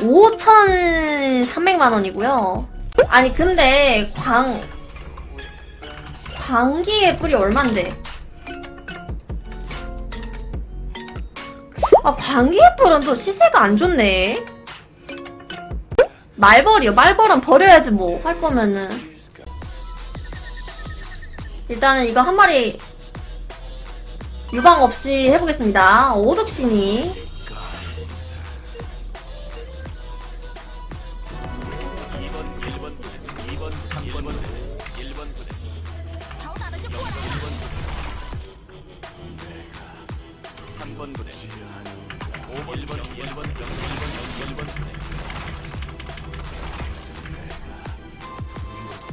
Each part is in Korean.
5,300만 원이고요. 아니 근데 광 광기의 뿔이 얼만데? 아 광기의 뿔은 또 시세가 안 좋네. 말벌이요. 말벌은 버려야지 뭐 할 거면은. 일단은 이거 한 마리 유방 없이 해보겠습니다. 오독신이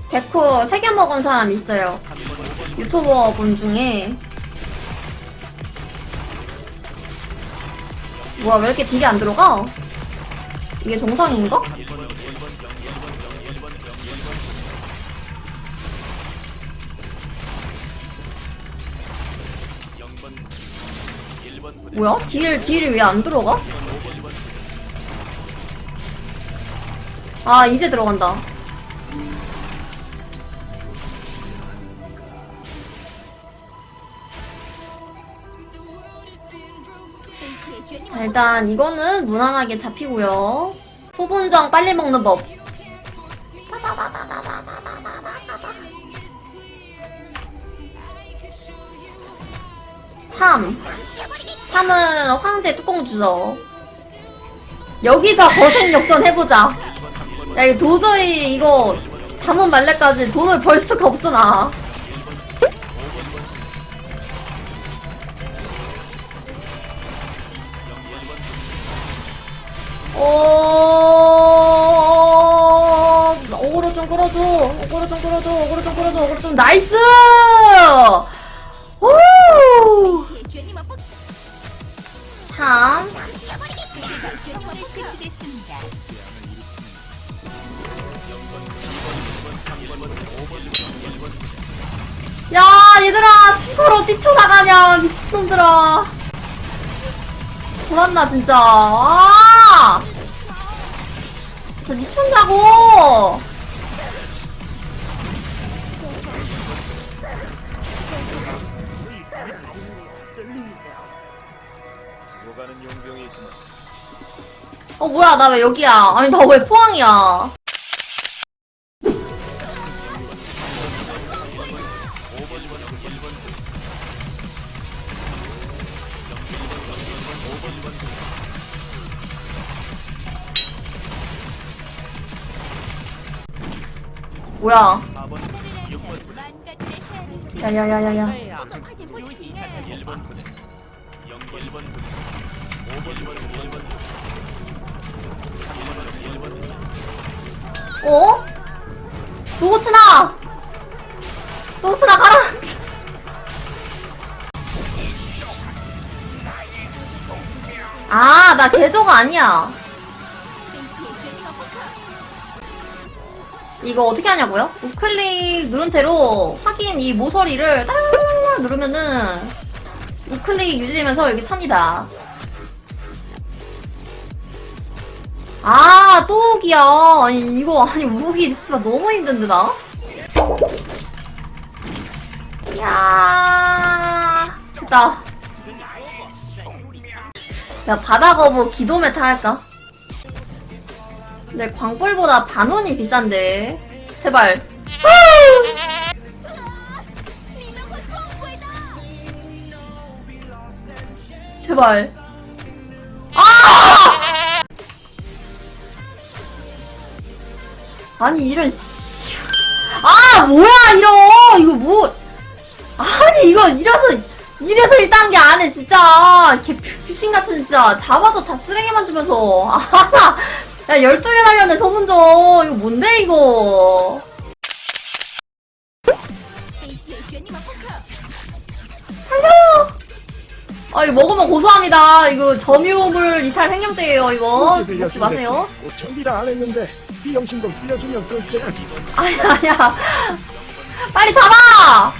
데코 3개 먹은 사람 있어요. 유튜버 분 중에. 뭐야, 왜 이렇게 딜이 안 들어가? 이게 정상인가? 뭐야? 딜, 딜이 왜 안 들어가? 아, 이제 들어간다. 자, 일단 이거는 무난하게 잡히고요. 소분정 빨리 먹는 법. 탐. 탐은 황제 뚜껑 주죠. 여기서 거센 역전 해보자. 야, 이거 도저히 이거 담은 말레까지 돈을 벌 수가 없어, 나. 어, 어그로 좀 끌어줘. 어그로 좀 끌어줘. 어그로 좀 끌어줘. 어그로 좀 나이스! 친구로 뛰쳐나가냐, 미친놈들아. 돌았나, 진짜. 아! 진짜 미쳤냐고! 어, 뭐야, 나 왜 여기야? 아니, 나 왜 포항이야? 뭐야? 4번, 6번, 야야야야야. 1번 부대, 0, 1번 부대, 5번, 1번, 1번, 3번, 1번, 어? 노고치나! 노고치나 가라! 아, 나 개조가 아니야. 이거 어떻게 하냐고요? 우클릭 누른 채로 확인 이 모서리를 따라라라 누르면은 우클릭 유지되면서 여기 찹니다. 아, 또 우기야. 아니, 이거, 아니, 우기 진짜 너무 힘든데, 나? 이야. 됐다. 야, 바다거북 기도 메타 할까? 근데 광불보다 반원이 비싼데. 제발. 제발. 아! 아니 이런 씨. 아 뭐야 이러 이거 뭐 아니 이거 이래서 이래서 1단계 안 해 진짜. 개 귀신 같은 진짜. 잡아도 다 쓰레기만 주면서. 아 야 12개 달렸네 소문져 이거 뭔데 이거? 살려 아 이거 먹으면 고소합니다. 이거 점유물 이탈 횡령죄예요 이거. 먹지 마세요. 준비를 안 했는데 비영신도 빌려주면. 아야, 아야. 빨리 잡아!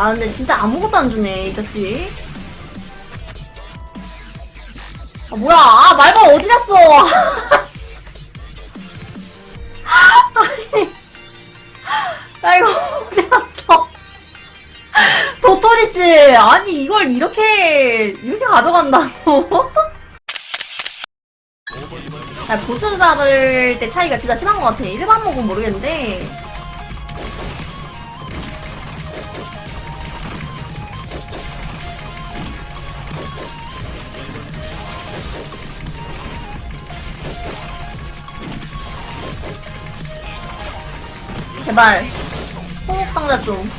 아 근데 진짜 아무것도 안 주네 이 자식. 아 뭐야? 아 말가 어디 갔어? 아니. 야 이거 어디 갔어? 도토리씨 아니 이걸 이렇게 이렇게 가져간다고? 아, 보스 잡을 때 차이가 진짜 심한 것 같아. 일반 목은 모르겠는데. 제발, 호목 상자 좀.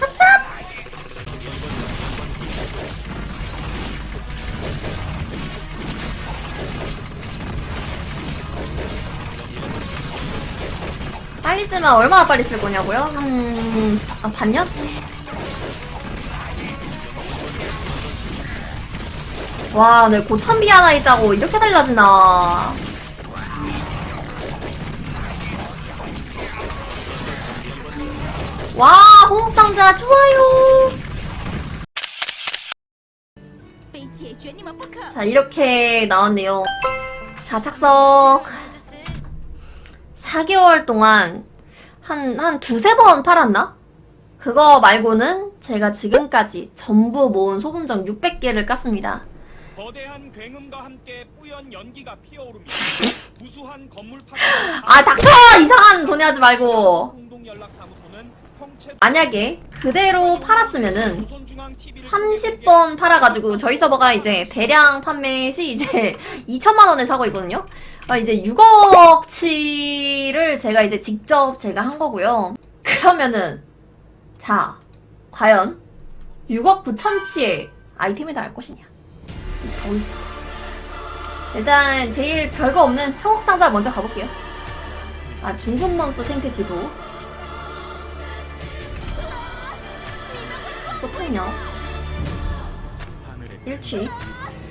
하차! 빨리 쓰면 얼마나 빨리 쓸 거냐고요? 한, 아, 반년? 와, 내 고참비 하나 있다고 이렇게 달라지나. 와, 호흡상자 좋아요. 자, 이렇게 나왔네요. 자, 착석. 4개월 동안 한, 한 두세 번 팔았나? 그거 말고는 제가 지금까지 전부 모은 소금정 600개를 깠습니다. 거대한 굉음과 함께 뿌연 연기가 피어오릅니다. 우수한 건물 파괴. 아, 닥쳐! 이상한 돈이 하지 말고. 공동 연락 사무소는 형체 만약에 그대로 팔았으면은 조선중앙 TV를 30번 팔아가지고 저희 서버가 이제 대량 판매 시 이제 2천만 원에 사고 있거든요. 아, 이제 6억치를 제가 이제 직접 제가 한 거고요. 그러면은 자 과연 6억 9천치의 아이템이 나올 것이냐 가보겠습니다. 일단 제일 별거 없는 청옥 상자 먼저 가볼게요. 아 중국 몬스터 생태 지도. 소탕령 일취.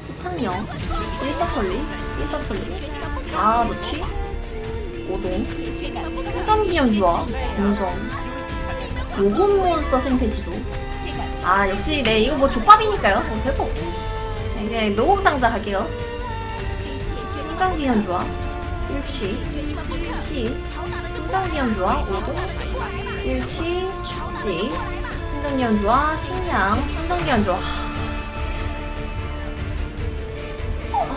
소탕령 일사천리. 일사천리. 아너취. 오동. 승전기념주와 궁정. 요곤몬스터 생태지도. 아 역시 네 이거 뭐 족밥이니까요. 뭐 별거 네, 네, 그냥 노곡상자 할게요. 심장기현 좋아. 일치. 일치. 심장기현 좋아. 오고. 일치. 일치. 심장기현 좋아. 식량. 심장기현 좋아. 어,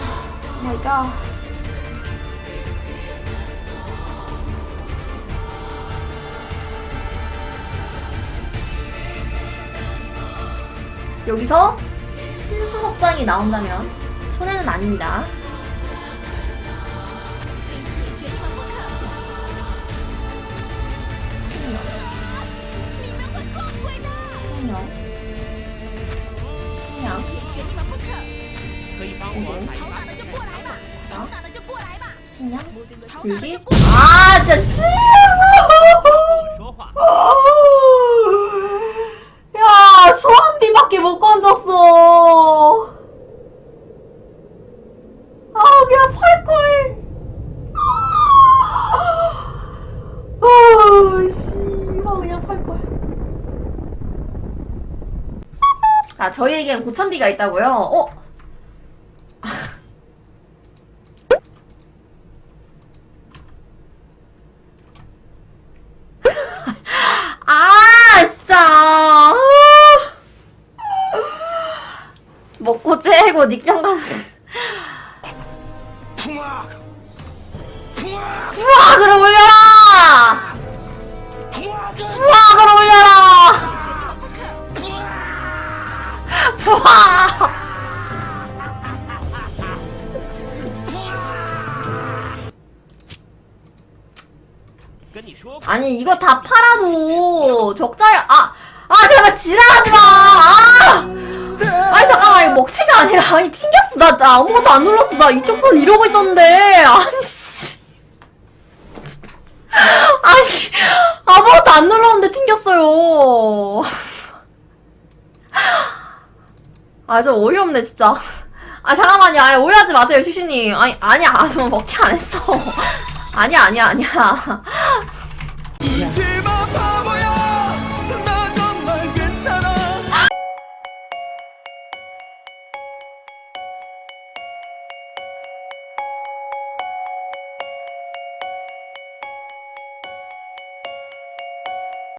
오 마이 갓. 여기서 신수석상이 나온다면 손해는 아닙니다. 성령 성령 신령 불기 아 진짜 싫어 건졌어 아 그냥 팔걸 아 씨 아 그냥 팔걸 아 저희에겐 고천비가 있다고요? 어? 아 진짜 아. 뭐 보고 닉병가 풍악! 풍악! 부악을 올려라! 부악을 올려라! 부악! 아니 이거 다 팔아도 적자야 아! 아 제발 지랄하지마! 아! 잠깐만 이거 먹튀가 아니라 아니 튕겼어 나, 나 아무것도 안 눌렀어 나 이쪽 손 이러고 있었는데 아니 씨 아니 아무것도 안 눌렀는데 튕겼어요 아 저 어이없네 진짜 아 잠깐만요. 아니 오해하지 마세요, 슈슈님. 아니 아니야, 먹튀 안 했어. 아니야, 아니야, 아니야. 이제